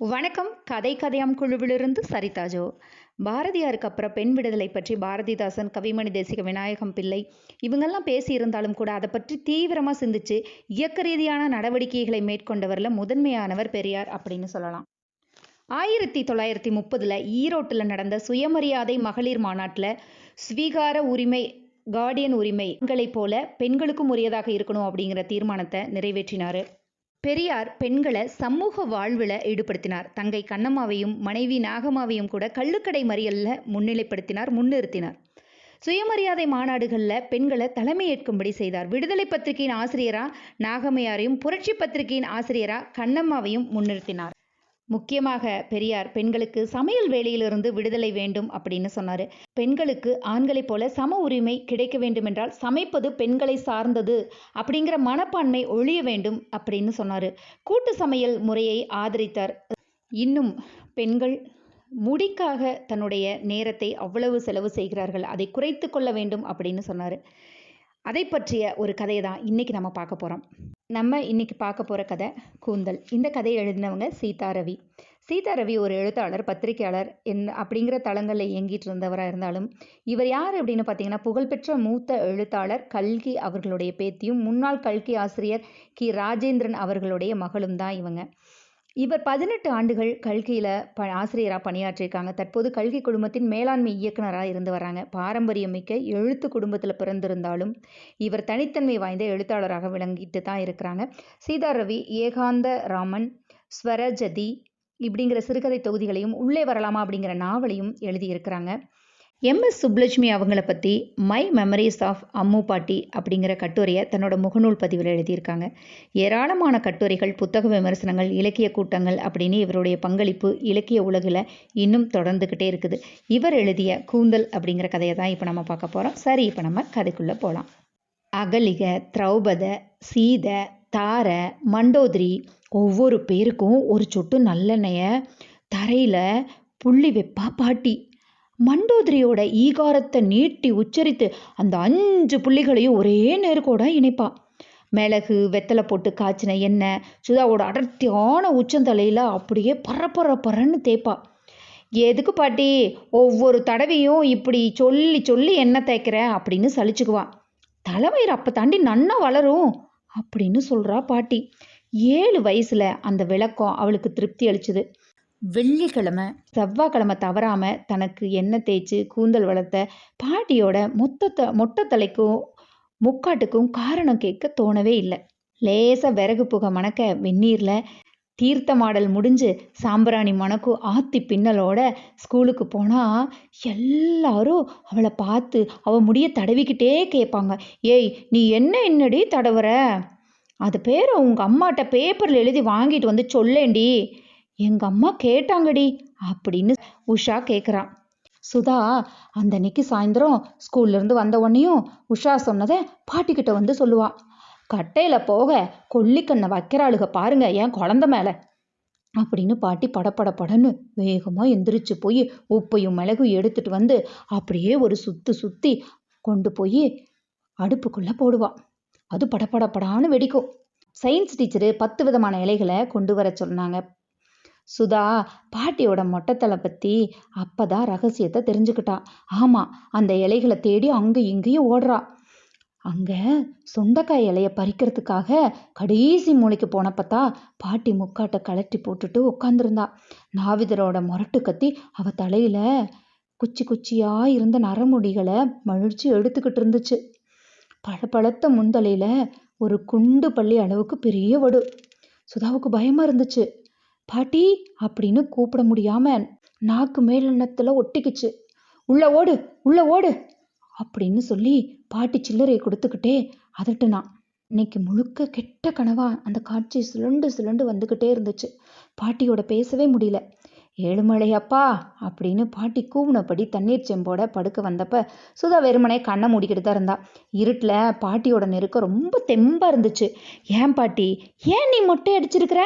வணக்கம். கதை கதையாம் குழுவிலிருந்து சரிதாஜோ பாரதியாருக்கு அப்புறம் பெண் விடுதலை பற்றி பாரதிதாசன் கவிமணி தேசிக விநாயகம் பிள்ளை இவங்கெல்லாம் பேசியிருந்தாலும் கூட அதை பற்றி தீவிரமாக சிந்திச்சு இயக்க ரீதியான நடவடிக்கைகளை மேற்கொண்டவரில் முதன்மையானவர் பெரியார் அப்படின்னு சொல்லலாம். ஆயிரத்தி தொள்ளாயிரத்தி முப்பதில் ஈரோட்டில் நடந்த சுயமரியாதை மகளிர் மாநாட்டில் ஸ்வீகார உரிமை கார்டியன் உரிமை பெண்களைப் போல பெண்களுக்கும் உரியதாக இருக்கணும் அப்படிங்கிற தீர்மானத்தை நிறைவேற்றினார். பெரியார் பெண்களை சமூக வாழ்வில் ஈடுபடுத்தினார். தங்கை கண்ணம்மாவையும் மனைவி நாகம்மாவையும் கூட கள்ளுக்கடை மறியலில் முன்னிலைப்படுத்தினார் முன்னிறுத்தினார். சுயமரியாதை மாநாடுகளில் பெண்களை தலைமையேற்கும்படி செய்தார். விடுதலை பத்திரிகையின் ஆசிரியராக நாகம்மையாரையும் புரட்சி பத்திரிகையின் ஆசிரியராக கண்ணம்மாவையும் முன்னிறுத்தினார். முக்கியமாக பெரியார் பெண்களுக்கு சமையல் வேலையிலிருந்து விடுதலை வேண்டும் அப்படின்னு சொன்னார். பெண்களுக்கு ஆண்களைப் போல சம உரிமை கிடைக்க வேண்டுமென்றால் சமைப்பது பெண்களை சார்ந்தது அப்படிங்கிற மனப்பான்மை ஒழிய வேண்டும் அப்படின்னு சொன்னார். கூட்டு சமையல் முறையை ஆதரித்தார். இன்னும் பெண்கள் முடிக்காக தன்னுடைய நேரத்தை அவ்வளவு செலவு செய்கிறார்கள். அதை குறைத்து கொள்ள வேண்டும் அப்படின்னு சொன்னார். அதை பற்றிய ஒரு கதையை தான் இன்றைக்கி நம்ம பார்க்க போகிறோம் நம்ம இன்றைக்கி பார்க்க போகிற கதை கூந்தல். இந்த கதையை எழுதினவங்க சீதா ரவி. சீதா ரவி ஒரு எழுத்தாளர் பத்திரிகையாளர் என் அப்படிங்கிற தளங்களில் இயங்கிட்டு இருந்தவராக இருந்தாலும் இவர் யார் அப்படின்னு பார்த்தீங்கன்னா புகழ்பெற்ற மூத்த எழுத்தாளர் கல்கி அவர்களுடைய பேத்தியும் முன்னாள் கல்கி ஆசிரியர் கி. ராஜேந்திரன் அவர்களுடைய மகளும் தான் இவங்க. இவர் பதினெட்டு ஆண்டுகள் கல்கியில் ப ஆசிரியராக பணியாற்றியிருக்காங்க. தற்போது கல்கி குடும்பத்தின் மேலாண்மை இயக்குனராக இருந்து வராங்க. பாரம்பரியமிக்க எழுத்து குடும்பத்தில் பிறந்திருந்தாலும் இவர் தனித்தன்மை வாய்ந்த எழுத்தாளராக விளங்கிட்டு தான் இருக்கிறாங்க. சீதா ரவி ஏகாந்த ராமன் ஸ்வரஜதி இப்படிங்கிற சிறுகதை தொகுதிகளையும் உள்ளே வரலாமா அப்படிங்கிற நாவலையும் எழுதியிருக்கிறாங்க. எம்எஸ் சுப்லட்சுமி அவங்கள பற்றி மை மெமரிஸ் ஆஃப் அம்மு பாட்டி அப்படிங்கிற கட்டுரையை தன்னோட முகநூல் பதிவில் எழுதியிருக்காங்க. ஏராளமான கட்டுரைகள் புத்தக விமர்சனங்கள் இலக்கிய கூட்டங்கள் அப்படின்னு இவருடைய பங்களிப்பு இலக்கிய உலகில் இன்னும் தொடர்ந்துக்கிட்டே இருக்குது. இவர் எழுதிய கூந்தல் அப்படிங்கிற கதையை தான் இப்போ நம்ம பார்க்க போகிறோம் சரி இப்போ நம்ம கதைக்குள்ளே போகலாம் அகலிக திரௌபத சீத தார மண்டோதிரி ஒவ்வொரு பேருக்கும் ஒரு சொட்டு நல்லெண்ணெய தரையில் புள்ளி வைப்பா பாட்டி மண்டோதரியோட ஈகாரத்தை நீட்டி உச்சரித்து அந்த அஞ்சு புள்ளிகளையும் ஒரே நேர்கோட இணைப்பா. மிளகு வெத்தலை போட்டு காய்ச்சின எண்ணெய் சுதாவோட அடர்த்தியான உச்சந்தலையில் அப்படியே பர பரன்னு தேய்ப்பா. எதுக்கு பாட்டி? ஒவ்வொரு தடவையும் இப்படி சொல்லி சொல்லி எண்ணெய் தேய்க்கிற? அப்படின்னு சலிச்சுக்குவான் தலைவயிறு அப்போ தாண்டி நன்னா வளரும் அப்படின்னு சொல்கிறா பாட்டி. ஏழு வயசில் அந்த விளக்கம் அவளுக்கு திருப்தி அளிச்சுது. வெள்ளிக்கிழமை செவ்வாய்க்கிழமை தவறாமல் தனக்கு எண்ணெய் தேய்ச்சி கூந்தல் வளர்த்த பாட்டியோட மொத்தத்தை மொட்டை தலைக்கும் முக்காட்டுக்கும் காரணம் கேட்க தோணவே இல்லை. லேசாக விறகு புகை மணக்க வெந்நீரில் தீர்த்த மாடல் முடிஞ்சு சாம்பிராணி மணக்கும் ஆத்தி பின்னலோட ஸ்கூலுக்கு போனால் எல்லாரும் அவளை பார்த்து அவள் முடிய தடவிக்கிட்டே கேட்பாங்க. ஏய் நீ என்ன என்னடி தடவுற? அது பேரை உங்கள் அம்மாட்ட பேப்பரில் எழுதி வாங்கிட்டு வந்து சொல்லேண்டி எங்கள் அம்மா கேட்டாங்கடி அப்படின்னு உஷா கேட்குறான் சுதா அந்த அன்னைக்கு சாயந்தரம் ஸ்கூல்லேருந்து வந்த உடனேயும் உஷா சொன்னதை பாட்டிக்கிட்ட வந்து சொல்லுவா. கட்டையில் போக கொல்லிக்கண்ணை வைக்கிறாளுக பாருங்க என் குழந்த மேலே. அப்படின்னு பாட்டி படப்படப்படன்னு வேகமாக எந்திரிச்சு போய் உப்பையும் மிளகும் எடுத்துட்டு வந்து அப்படியே ஒரு சுத்து சுற்றி கொண்டு போய் அடுப்புக்குள்ளே போடுவான் அது படப்படப்படான்னு வெடிக்கும். சயின்ஸ் டீச்சரு பத்து விதமான இலைகளை கொண்டு வர சொன்னாங்க. சுதா பாட்டியோட மொட்டைத்தலை பற்றி அப்போ தான் ரகசியத்தை தெரிஞ்சுக்கிட்டா ஆமாம் அந்த இலைகளை தேடி அங்கேயும் இங்கேயும் ஓடுறா. அங்கே சொண்டக்காய் இலையை பறிக்கிறதுக்காக கடைசி மூளைக்கு போனப்பத்தா பாட்டி முக்காட்டை கலட்டி போட்டுட்டு உட்காந்துருந்தா நாவிதரோட முரட்டு கத்தி அவ தலையில் குச்சி குச்சியாக இருந்த நரமுடிகளை மழிச்சு எடுத்துக்கிட்டு இருந்துச்சு. பழப்பழத்த முந்தலையில் ஒரு குண்டு பள்ளி அளவுக்கு பெரிய வடு. சுதாவுக்கு பயமாக இருந்துச்சு. பாட்டி அப்படின்னு கூப்பிட முடியாம நாக்கு மேலெண்ணத்துல ஒட்டிக்குச்சு. உள்ள ஓடு உள்ள ஓடு அப்படின்னு சொல்லி பாட்டி சில்லறையை கொடுத்துக்கிட்டே அதட்டுனான் இன்னைக்கு முழுக்க கெட்ட கனவா அந்த காட்சி சுழண்டு சுழண்டு வந்துக்கிட்டே இருந்துச்சு. பாட்டியோட பேசவே முடியல. ஏழுமலையப்பா அப்படின்னு பாட்டி கூவுனபடி தண்ணீர் செம்போட படுக்க வந்தப்ப சுதா வெறுமனே கண்ணை மூடிக்கிட்டு தான் இருந்தா. இருட்டில் பாட்டியோட நெருக்கம் ரொம்ப தெம்பாக இருந்துச்சு. ஏன் பாட்டி ஏன் நீ மொட்டை அடிச்சிருக்கிற?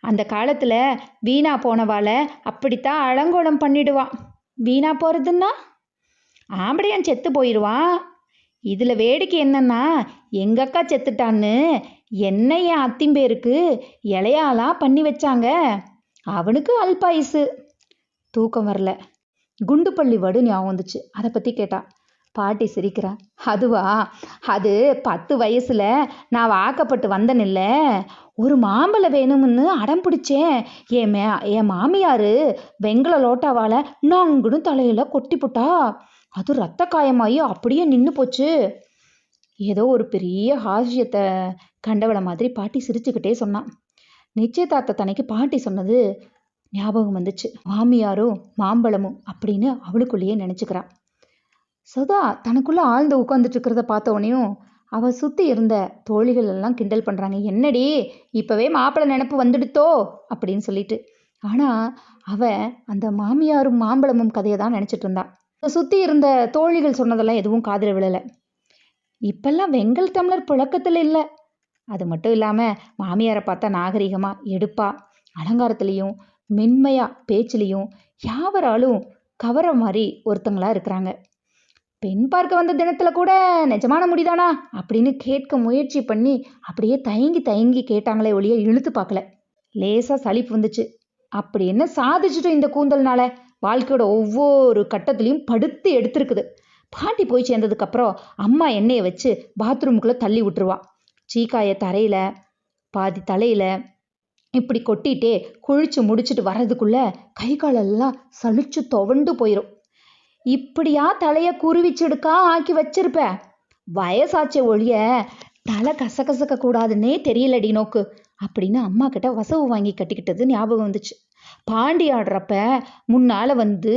அந்த காலத்தில் வீணா போனவாளை அப்படித்தான் அலங்கோலம் பண்ணிடுவான். வீணா போகிறதுன்னா ஆம்படையான் செத்து போயிடுவான் இதில் வேடிக்கை என்னன்னா எங்கள் அக்கா செத்துட்டான்னு என்ன என் அத்திம்பேருக்கு இலையாலாம் பண்ணி வச்சாங்க. அவனுக்கு அல்பாயுசு. தூக்கம் வரல. குண்டுப்பள்ளி வடு ஞாபகம் வந்துச்சு. அதை பற்றி கேட்டான் பாட்டி சிரிக்கிறா. அதுவா? அது பத்து வயசுல நான் வாக்கப்பட்டு வந்தனில்ல ஒரு மாம்பழம் வேணும்னு அடம் பிடிச்சேன். என் மே என் மாமியார் வெங்கல லோட்டாவால் நங்குன்னு தலையில் கொட்டி போட்டா. அது ரத்த காயமாகி அப்படியே நின்று போச்சு. ஏதோ ஒரு பெரிய ஹாஸ்யத்தை கண்டவளை மாதிரி பாட்டி சிரிச்சுக்கிட்டே சொன்னான். நிச்சயதார்த்த தன்னைக்கு பாட்டி சொன்னது ஞாபகம் வந்துச்சு. மாமியாரும் மாம்பழமும் அப்படின்னு அவளுக்குள்ளேயே நினச்சிக்கிறான். சுதா தனக்குள்ளே ஆழ்ந்து உட்காந்துட்டு இருக்கிறத பார்த்த உடனேயும் அவள் சுற்றி இருந்த தோழிகள் எல்லாம் கிண்டல் பண்ணுறாங்க என்னடி இப்போவே மாப்பிள்ளை நினப்பு வந்துடுத்தோ? அப்படின்னு சொல்லிட்டு. ஆனால் அவன் அந்த மாமியாரும் மாம்பழமும் கதையை தான் நினச்சிட்டு இருந்தா. சுற்றி இருந்த தோழிகள் சொன்னதெல்லாம் எதுவும் காதுல விழலை. இப்பெல்லாம் வெங்கல் தமிழர் புழக்கத்தில் இல்லை. அது மட்டும் இல்லாமல் மாமியாரை பார்த்தா நாகரிகமாக எடுப்பா அலங்காரத்துலேயும் மென்மையாக பேச்சிலையும் யாவராலும் கவர மாதிரி ஒருத்தங்களா இருக்கிறாங்க. பெண் பார்க்க வந்த தினத்துல கூட நிஜமான முடிதானா? அப்படின்னு கேட்க முயற்சி பண்ணி அப்படியே தயங்கி தயங்கி கேட்டாங்களே ஒழிய இழுத்து பார்க்கல. லேசா சளிப்பு வந்துச்சு. அப்படி என்ன சாதிச்சிட்டோம் இந்த கூந்தல்னால? வாழ்க்கையோட ஒவ்வொரு கட்டத்துலையும் படுத்து எடுத்திருக்குது. பாட்டி போய் சேர்ந்ததுக்கப்புறம் அம்மா எண்ணெயை வச்சு பாத்ரூமுக்குள்ளே தள்ளி விட்டுருவா. சீக்காயை தரையில் பாதி தலையில் இப்படி கொட்டிட்டே குழிச்சு முடிச்சுட்டு வர்றதுக்குள்ள கை காலெல்லாம் சளிச்சு துவண்டு போயிடும் இப்படியா தலையை குருவிச்செடுக்கா ஆக்கி வச்சிருப்ப? வயசாச்ச ஒழிய தலை கசகசக்க கூடாதுன்னே தெரியலடி நோக்கு அப்படின்னு அம்மா கிட்ட வசவு வாங்கி கட்டிக்கிட்டது ஞாபகம் வந்துச்சு. பாண்டி ஆடுறப்ப முன்னால வந்து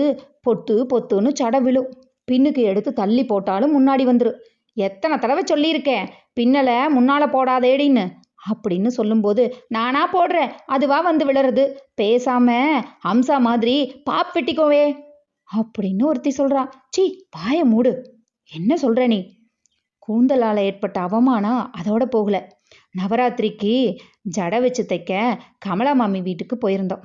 பொத்து பொத்துன்னு சட விழும். பின்னுக்கு எடுத்து தள்ளி போட்டாலும் முன்னாடி வந்துடும் எத்தனை தடவை சொல்லியிருக்கேன் பின்னலை முன்னால போடாதேடின்னு அப்படின்னு சொல்லும்போது நானா போடுறேன் அதுவா வந்து விழுறது. பேசாம அம்சா மாதிரி பாப் வெட்டிக்கோவே. அப்படின்னு ஒருத்தி சொல்றா. சீ வாய மூடு. என்ன சொல்ற நீ? கூந்தலால் ஏற்பட்ட அவமானம் அதோட போகல. நவராத்திரிக்கு ஜடை வச்சு தைக்க கமலா மாமி வீட்டுக்கு போயிருந்தோம்.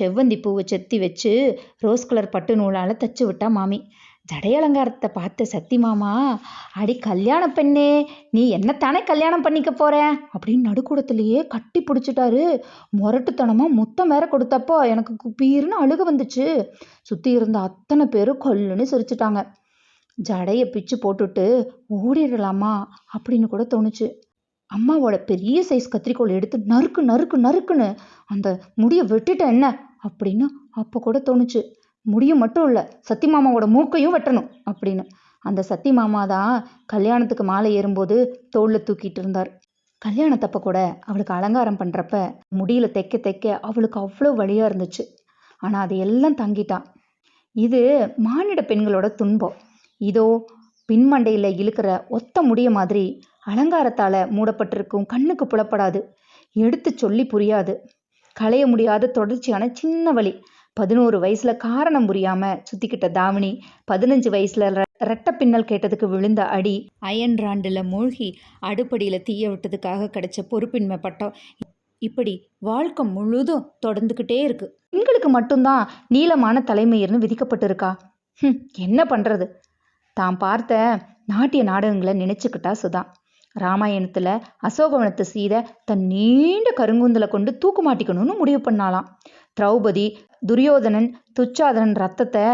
செவ்வந்தி பூவை செத்தி வச்சு ரோஸ் கலர் பட்டு நூலால் தச்சு விட்டா மாமி. ஜடை அலங்காரத்தை பார்த்த சத்தி மாமா அடி கல்யாண பெண்ணே நீ என்னத்தானே கல்யாணம் பண்ணிக்க போற? அப்படின்னு நடுக்கூடத்திலேயே கட்டி பிடிச்சிட்டாரு. முரட்டுத்தனமாக முத்தம் வேற கொடுத்தப்போ எனக்கு குப்பீர்னு அழுக வந்துச்சு. சுற்றி இருந்த அத்தனை பேரும் கொல்லுன்னு சிரிச்சிட்டாங்க. ஜடையை பிச்சு போட்டுட்டு ஓடிடலாமா? அப்படின்னு கூட தோணுச்சு. அம்மாவோட பெரிய சைஸ் கத்திரிக்கோள் எடுத்து நறுக்கு நறுக்கு நறுக்குன்னு அந்த முடியை வெட்டிட்டேன் என்ன? அப்படின்னு அப்போ கூட தோணுச்சு. முடியும் மட்டும் இல்லை சத்தி மாமாவோட மூக்கையும் வெட்டணும் அப்படின்னு. அந்த சத்தி மாமா தான் கல்யாணத்துக்கு மாலை ஏறும்போது தோளில் தூக்கிட்டு இருந்தார். கல்யாணத்தப்ப கூட அவளுக்கு அலங்காரம் பண்ணுறப்ப முடியில தைக்க தைக்க அவளுக்கு அவ்வளோ வழியாக இருந்துச்சு. ஆனால் அது எல்லாம் தங்கிட்டான். இது மானிட பெண்களோட துன்பம். இதோ பின்மண்டையில் இழுக்கிற ஒத்த முடிய மாதிரி அலங்காரத்தால் மூடப்பட்டிருக்கும் கண்ணுக்கு புலப்படாது. எடுத்து சொல்லி புரியாது. களைய முடியாத தொடர்ச்சியான சின்ன வழி பதினோரு வயசுல காரணம் புரியாம சுத்திக்கிட்ட தாவணி பதினஞ்சு வயசுல ரெட்ட பின்னல் கேட்டதுக்கு விழுந்த அடி அயன் ராண்டில் மூழ்கி அடுப்படியில் தீய விட்டதுக்காக கிடைச்ச பொறுப்பின்மை பட்டம். இப்படி வாழ்க்கை முழுதும் தொடர்ந்துக்கிட்டே இருக்கு. பெண்களுக்கு மட்டும்தான் நீளமான தலைமையர்னு விதிக்கப்பட்டிருக்கா? ஹம், என்ன பண்றது? தான் பார்த்த நாட்டிய நாடகங்களை நினைச்சுக்கிட்டா சுதா. ராமாயணத்துல அசோகவனத்து சீதை தன் நீண்ட கருங்குந்தலை கொண்டு தூக்கு மாட்டிக்கணும்னு முடிவு பண்ணாலாம் திரௌபதி துரியோதனன் துச்சாதனன் ரத்தத்தை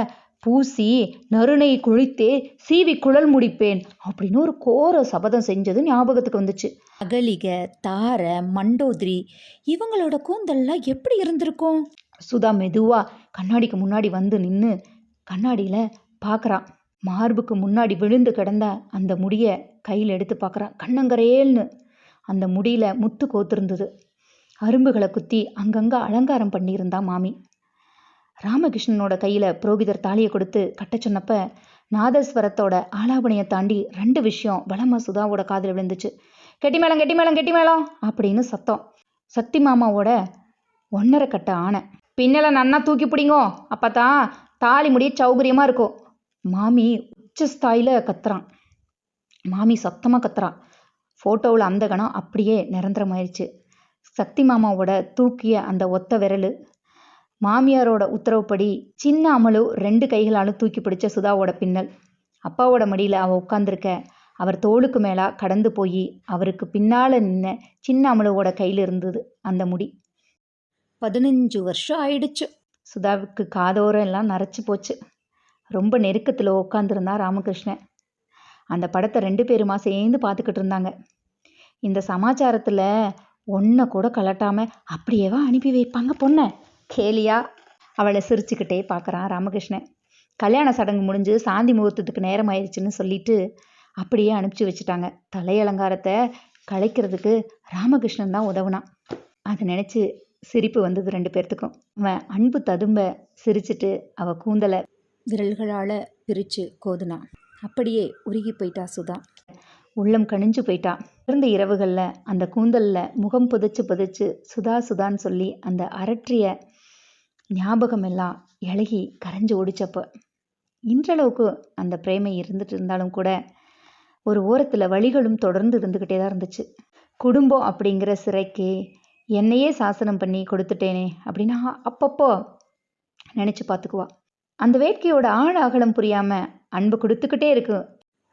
பூசி நறுனை குழித்தே சீவி குழல் முடிப்பேன் அப்படின்னு ஒரு கோர சபதம் செஞ்சது ஞாபகத்துக்கு வந்துச்சு. அகலிக தார மண்டோத்ரி இவங்களோட கூந்தல்லாம் எப்படி இருந்திருக்கும்? சுதா மெதுவா கண்ணாடிக்கு முன்னாடி வந்து நின்று கண்ணாடியில பார்க்கறான் மார்புக்கு முன்னாடி விழுந்து கிடந்த அந்த முடிய கையில் எடுத்து பார்க்கறான் கண்ணங்கரேல்னு அந்த முடியில முத்து கோத்திருந்தது. அரும்புகளை குத்தி அங்கங்க அலங்காரம் பண்ணியிருந்தா மாமி. ராமகிருஷ்ணனோட கையில புரோகிதர் தாலியை கொடுத்து கட்ட சொன்னப்ப நாதஸ்வரத்தோட ஆலாபனையை தாண்டி ரெண்டு விஷயம் பலமா சுதாவோட காதில் விழுந்துச்சு. கெட்டி மேளம் கெட்டி மேளம் கெட்டி மேளம் அப்படின்னு சத்தம். சக்தி மாமாவோட ஒன்னரை கட்ட ஆணை. பின்னல நன்னா தூக்கி பிடிங்கோ அப்பதான் தாலி முடிய சௌகரியமா இருக்கும். மாமி உச்ச ஸ்தாயில கத்துறான். மாமி சத்தமா கத்துறான். ஃபோட்டோவில் அந்த கணம் அப்படியே நிரந்தரமாயிருச்சு. சக்தி மாமாவோட தூக்கிய அந்த ஒத்த விரல் மாமியாரோட உத்தரவுப்படி சின்ன அமலு ரெண்டு கைகளாலும் தூக்கி பிடிச்ச சுதாவோட பின்னல். அப்பாவோட மடியில் அவள் உட்காந்துருக்க அவர் தோளுக்கு மேலா கடந்து போய் அவருக்கு பின்னால நின்ன சின்ன அமலுவோட கையில் இருந்தது அந்த முடி. பதினஞ்சு வருஷம் ஆயிடுச்சு. சுதாவுக்கு காதோரம் எல்லாம் நரைச்சி போச்சு. ரொம்ப நெருக்கத்தில் உட்காந்துருந்தா ராமகிருஷ்ணன். அந்த படத்தை ரெண்டு பேருமா சேர்ந்து பார்த்துக்கிட்டு இருந்தாங்க. இந்த சமாச்சாரத்தில் ஒன்றை கூட கலட்டாமல் அப்படியேவா அனுப்பி வைப்பாங்க பொண்ணை? கேலியா? அவளை சிரிச்சுக்கிட்டே பார்க்குறான் ராமகிருஷ்ணன். கல்யாண சடங்கு முடிஞ்சு சாந்தி முகூர்த்தத்துக்கு நேரம் ஆயிடுச்சுன்னு சொல்லிட்டு அப்படியே அனுப்பிச்சி வச்சுட்டாங்க. தலையலங்காரத்தை கலைக்கிறதுக்கு ராமகிருஷ்ணன் தான் உதவுனான். அதை நினச்சி சிரிப்பு வந்தது ரெண்டு பேர்த்துக்கும். அவன் அன்பு ததும்ப சிரிச்சிட்டு அவள் கூந்தலை விரல்களால் பிரித்து கோதுனான். அப்படியே உருகி போயிட்டா சுதா. உள்ளம் கணிஞ்சு போயிட்டா. இருந்த இரவுகளில் அந்த கூந்தலில் முகம் புதைச்சு புதைச்சு சுதா சுதான்னு சொல்லி அந்த அரற்றிய ஞாபகம் எல்லாம் இழகி கரைஞ்சு ஓடிச்சப்போ இன்றளவுக்கு அந்த பிரேமை இருந்துட்டு இருந்தாலும் கூட ஒரு ஓரத்தில் வழிகளும் தொடர்ந்து இருந்துக்கிட்டே தான் இருந்துச்சு. குடும்பம் அப்படிங்கிற சிறைக்கு என்னையே சாசனம் பண்ணி கொடுத்துட்டேனே அப்படின்னா அப்பப்போ நினச்சி பார்த்துக்குவா. அந்த வேட்கையோட ஆழ அகலம் புரியாமல் அன்பு கொடுத்துக்கிட்டே இருக்கும்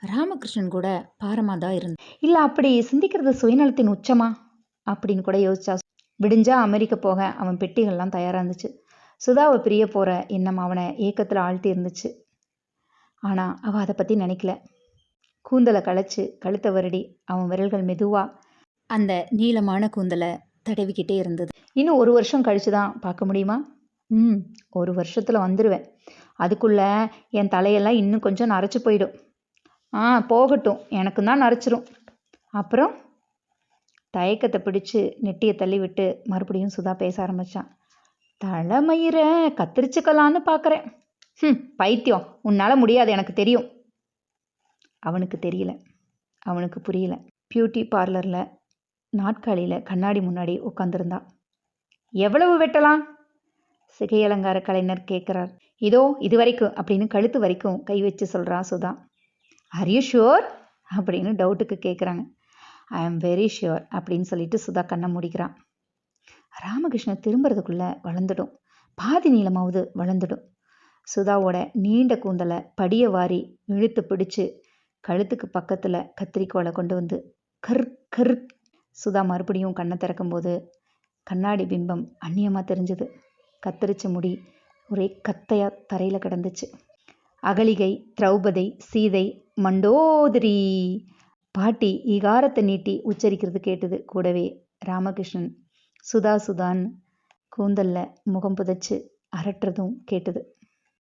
ராமகிருஷ்ணன் கூட பாரமாக தான் இருந்து. இல்லை அப்படி சிந்திக்கிறது சுயநலத்தின் உச்சமா? அப்படின்னு கூட யோசிச்சா விடிஞ்சா அமெரிக்க போக அவன் பெட்டிகள்லாம் தயாராக இருந்துச்சு. சுதாவை பிரிய போகிற எண்ணம் அவனை ஏக்கத்தில் ஆழ்த்தி இருந்துச்சு. ஆனால் அவள் அதை பற்றி நினைக்கல. கூந்தலை களைச்சு கழுத்தை வருடி அவன் விரல்கள் மெதுவாக அந்த நீளமான கூந்தலை தடவிக்கிட்டே இருந்தது. இன்னும் ஒரு வருஷம் கழிச்சு தான் பார்க்க முடியுமா? ம் ஒரு வருஷத்தில் வந்துடுவேன் அதுக்குள்ளே என் தலையெல்லாம் இன்னும் கொஞ்சம் நரைச்சி போயிடும். ஆ போகட்டும். எனக்கு தான் நரைச்சிரும். அப்புறம் தயக்கத்தை பிடிச்சு நெட்டியை தள்ளி விட்டு மறுபடியும் சுதா பேச ஆரம்பித்தான் தலைமயிரை கத்திரிச்சுக்கலான்னு பார்க்குறேன் ம் பைத்தியம். உன்னால் முடியாது எனக்கு தெரியும். அவனுக்கு தெரியல. அவனுக்கு புரியல. பியூட்டி பார்லரில் நாட்காலியில் கண்ணாடி முன்னாடி உட்காந்துருந்தான் எவ்வளவு வெட்டலாம்? சிகை அலங்கார கலைஞர் கேட்குறார் இதோ இது வரைக்கும் அப்படின்னு கழுத்து வரைக்கும் கை வச்சு சொல்கிறான் சுதா. ஆர் யூ ஷுவர் அப்படின்னு டவுட்டுக்கு கேட்குறாங்க ஐ ஆம் வெரி ஷுவர் அப்படின்னு சொல்லிட்டு சுதா கண்ணை முடிக்கிறான். ராமகிருஷ்ணன் திரும்புறதுக்குள்ளே வளர்ந்துடும். பாதி நீளமாவது வளர்ந்துடும். சுதாவோட நீண்ட கூந்தலை படிய வாரி இழுத்து பிடிச்சு கழுத்துக்கு பக்கத்தில் கத்திரிக்கோலை கொண்டு வந்து கர் கர் சுதா மறுபடியும் கண்ணை திறக்கும்போது கண்ணாடி பிம்பம் அந்நியமாக தெரிஞ்சுது. கத்தரிச்ச முடி ஒரே கத்தையாக தரையில் கிடந்துச்சு. அகலிகை திரௌபதி சீதை மண்டோதரி. பாட்டி ஈகாரத்தை நீட்டி உச்சரிக்கிறது கேட்டது கூடவே ராமகிருஷ்ணன். சுதா சுதான் கூந்தல்ல முகம் புதைச்சு அரட்டுறதும் கேட்டது.